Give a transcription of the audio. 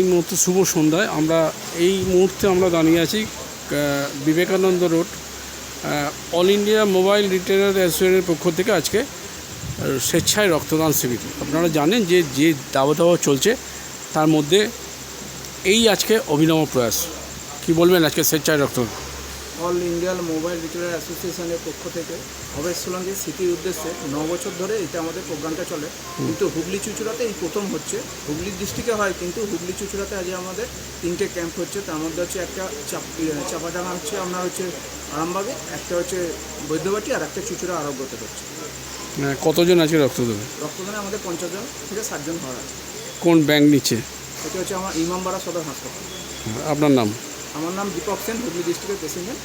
এই মুহূর্তে শুভ সন্ধ্যায় আমরা এই মুহূর্তে আমরা দাঁড়িয়ে আছি Vivekananda road all India mobile retailer অ্যাসোসিয়েশনের পক্ষ থেকে আজকে স্বেচ্ছায় রক্তদান শিবির। আপনারা জানেন যে যে দাবা দাবা চলছে, তার মধ্যে এই আজকে অভিনব প্রয়াস। কি বলবেন আজকে স্বেচ্ছায় রক্তদান? অল ইন্ডিয়ান মোবাইল রিটেলার অ্যাসোসিয়েশনের পক্ষ থেকে ভবেশ সোলাঙ্কির স্মৃতির উদ্দেশ্যে ন বছর ধরে এটা আমাদের প্রোগ্রামটা চলে। কিন্তু হুগলি চুচুড়াতে এই প্রথম হচ্ছে। হুগলি ডিস্ট্রিক্টে হয় কিন্তু হুগলি চুচুড়াতে আজ আমাদের তিনটে ক্যাম্প হচ্ছে। তার মধ্যে হচ্ছে একটা চাপ চাপাডাঙ্গা হচ্ছে আপনার হচ্ছে আরামবাগে একটা হচ্ছে বৈদ্যবাটি আর একটা চুচুড়া আরোগ্যতে হচ্ছে। আহ, কতজন আছে রক্ত দেবে রক্তদানে আমাদের পঞ্চাশ জন থেকে ষাটজন হওয়ার আছে। কোন ব্যাংক নিচ্ছে? এটা হচ্ছে আমার ইমামবাড়া সদর হাসপাতাল। আপনার নাম? আমার নাম দীপক সেন হুগলি ডিস্ট্রিক্টের প্রেসিডেন্ট